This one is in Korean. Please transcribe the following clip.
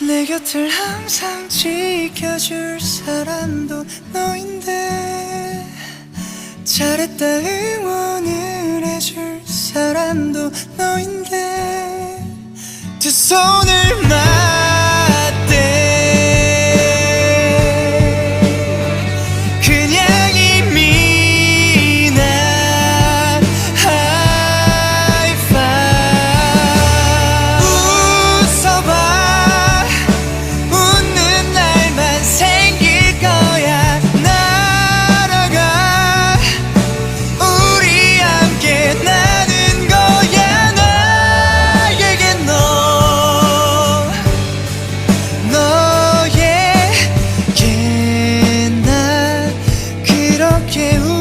내 곁을 항상 지켜줄 사람도 너인데 잘했다 응원을 해줄 사람도 너인데 두 손을 que un